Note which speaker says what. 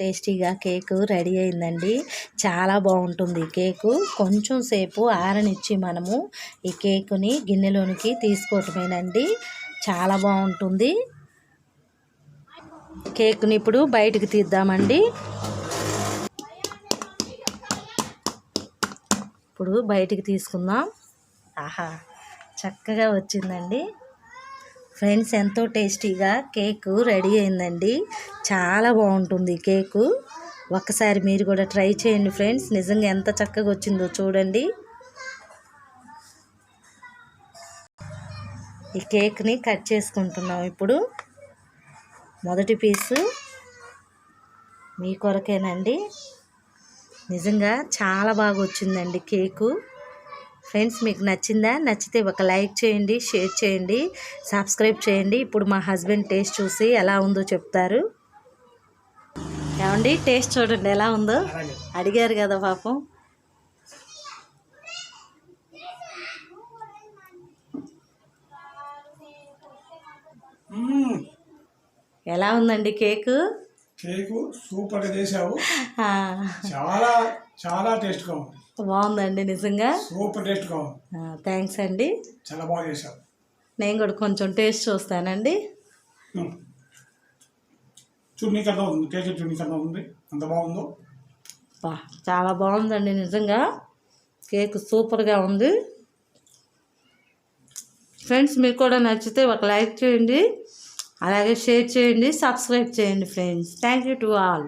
Speaker 1: టేస్టీగా cake ready అయిందండి. చాలా బాగుంటుంది కేకు. కొంచెం సేపు ఆరనిచ్చి మనము ఈ కేకుని గిన్నెలోనికి తీసుకోవటమేనండి. చాలా బాగుంటుంది. కేకుని ఇప్పుడు బయటకు తీద్దామండి. ఇప్పుడు బయటికి తీసుకుందాం. ఆహా చక్కగా వచ్చిందండి. ఫ్రెండ్స్ ఎంతో టేస్టీగా కేకు రెడీ అయిందండి. చాలా బాగుంటుంది కేకు. ఒక్కసారి మీరు కూడా ట్రై చేయండి ఫ్రెండ్స్. నిజంగా ఎంత చక్కగా వచ్చిందో చూడండి. ఈ కేక్ని కట్ చేసుకుంటున్నాం ఇప్పుడు. మొదటి పీసు మీ కొరకేనండి. నిజంగా చాలా బాగా వచ్చిందండి కేకు. ఫ్రెండ్స్ మీకు నచ్చిందా? నచ్చితే ఒక లైక్ చేయండి షేర్ చేయండి సబ్స్క్రైబ్ చేయండి. ఇప్పుడు మా హస్బెండ్ టేస్ట్ చూసి ఎలా ఉందో చెప్తారు. ఏమండి టేస్ట్ చూడండి ఎలా ఉందో. అడిగారు కదా పాపం. ఎలా ఉందండి కేకు?
Speaker 2: కేకు సూపర్గా చేసావు
Speaker 1: ఆ,
Speaker 2: చాలా చాలా టేస్ట్గా ఉంది.
Speaker 1: బాగుందండి నిజంగా.
Speaker 2: సూపర్ టేస్ట్గా ఉంది.
Speaker 1: థ్యాంక్స్ అండి.
Speaker 2: చాలా బాగా చేసావు
Speaker 1: నేను కూడా కొంచెం టేస్ట్ చూస్తానండి.
Speaker 2: మ్మ్. చూడు నీకు అర్థం ఉంది కేక్ చూడు నీకు అర్థం ఉంది. ఎంత బాగుందో?
Speaker 1: బా చాలా బాగుందండి నిజంగా. కేక్ సూపర్గా ఉంది. ఫ్రెండ్స్ మీకు కూడా నచ్చితే ఒక లైక్ చేయండి. అలాగే షేర్ చేయండి సబ్స్క్రైబ్ చేయండి friends. Thank you to all